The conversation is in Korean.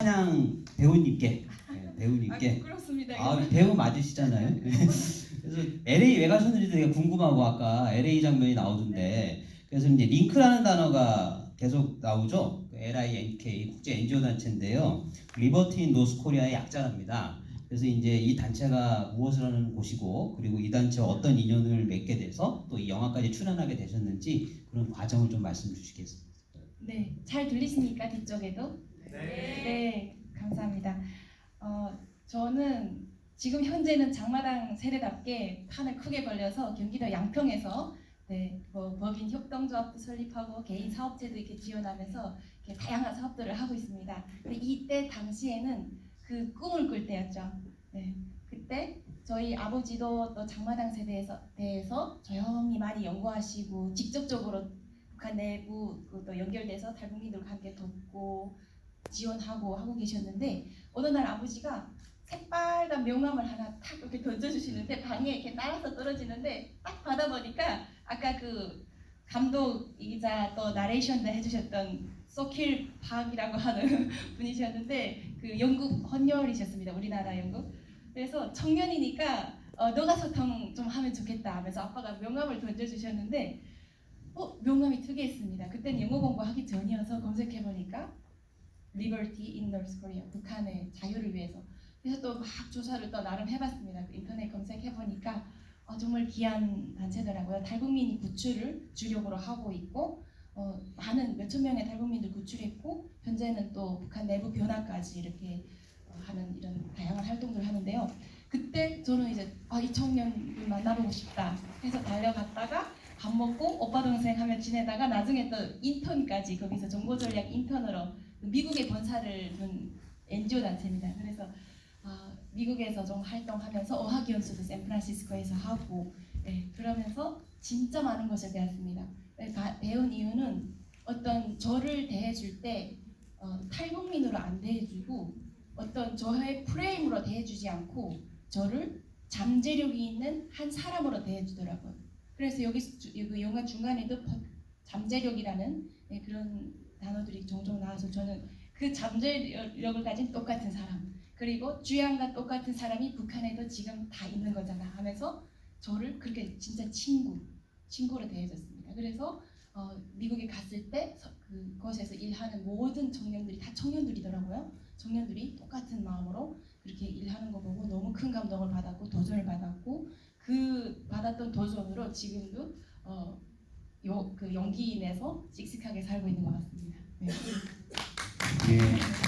찬양 배우님께 네, 아, 배우님께 부끄럽습니다. 아. 배우 맞으시잖아요. 그래서 LA 왜 가셨는지 되게 궁금하고 아까 LA 장면이 나오던데 그래서 이제 링크라는 단어가 계속 나오죠. LINK 국제 NGO 단체인데요. 리버티 인 노스 코리아의 약자랍니다. 그래서 이제 이 단체가 무엇을 하는 곳이고 그리고 이 단체와 어떤 인연을 맺게 돼서 또 이 영화까지 출연하게 되셨는지 그런 과정을 좀 말씀 주시겠습니다. 네, 잘 들리십니까 뒤쪽에도? 네. 네, 감사합니다. 어, 저는 지금 현재는 장마당 세대답게 판을 크게 벌려서 경기도 양평에서 네, 뭐 법인 협동조합도 설립하고 개인 사업체도 이렇게 지원하면서 이렇게 다양한 사업들을 하고 있습니다. 근데 이때 당시에는 그 꿈을 꿀 때였죠. 네, 그때 저희 아버지도 또 장마당 세대에서 대해서 조용히 많이 연구하시고 직접적으로 북한 내부 그또 연결돼서 탈북민들과 함께 돕고 지원하고 하고 계셨는데 어느 날 아버지가 새빨간 명함을 하나 탁 이렇게 던져주시는데 방에 이렇게 따라서 떨어지는데 딱 받아보니까 아까 그 감독이자 또 나레이션도 해주셨던 소킬 박이라고 하는 분이셨는데 그 영국 헌혈이셨습니다. 우리나라 영국. 그래서 청년이니까 어, 너가 소통 좀 하면 좋겠다 하면서 아빠가 명함을 던져주셨는데 어 명함이 특이했습니다. 그때는 영어 공부하기 전이어서 검색해보니까 Liberty in North Korea 북한의 자유를 위해서. 그래서 또 막 조사를 또 나름 해봤습니다. 그 인터넷 검색해보니까 어, 정말 귀한 단체더라고요. 탈북민 구출을 주력으로 하고 있고 어, 많은 몇천 명의 탈북민들 구출했고 현재는 또 북한 내부 변화까지 이렇게 어, 하는 이런 다양한 활동들을 하는데요. 그때 저는 이제 아, 이 청년을 만나보고 싶다 해서 달려갔다가 밥 먹고 오빠 동생 하며 지내다가 나중에 또 인턴까지 거기서 정보 전략 인턴으로 미국에 본사를 둔 NGO 단체입니다. 그래서 아, 미국에서 좀 활동하면서 어학 연수도 샌프란시스코에서 하고 네, 그러면서 진짜 많은 것을 배웠습니다. 네, 다- 배운 이유는 어떤 저를 대해줄 때 어, 탈북민으로 안 대해주고 어떤 저의 프레임으로 대해주지 않고 저를 잠재력이 있는 한 사람으로 대해주더라고요. 그래서 여기 주- 여기 영화 중간에도 퍼- 잠재력이라는 네, 그런 단어들이 종종 나와서 저는 그 잠재력을 가진 똑같은 사람 그리고 주양과 똑같은 사람이 북한에도 지금 다 있는 거잖아 하면서 저를 그렇게 진짜 친구 친구로 대해줬습니다. 그래서 어, 미국에 갔을 때 서- 그곳에서 일하는 모든 청년들이 다 청년들이더라고요. 청년들이 똑같은 마음으로 그렇게 일하는 거 보고 너무 큰 감동을 받았고 도전을 받았고 그 받았던 도전으로 지금도 어, 요, 그 용기 내서 씩씩하게 살고 있는 것 같습니다. 네. 예.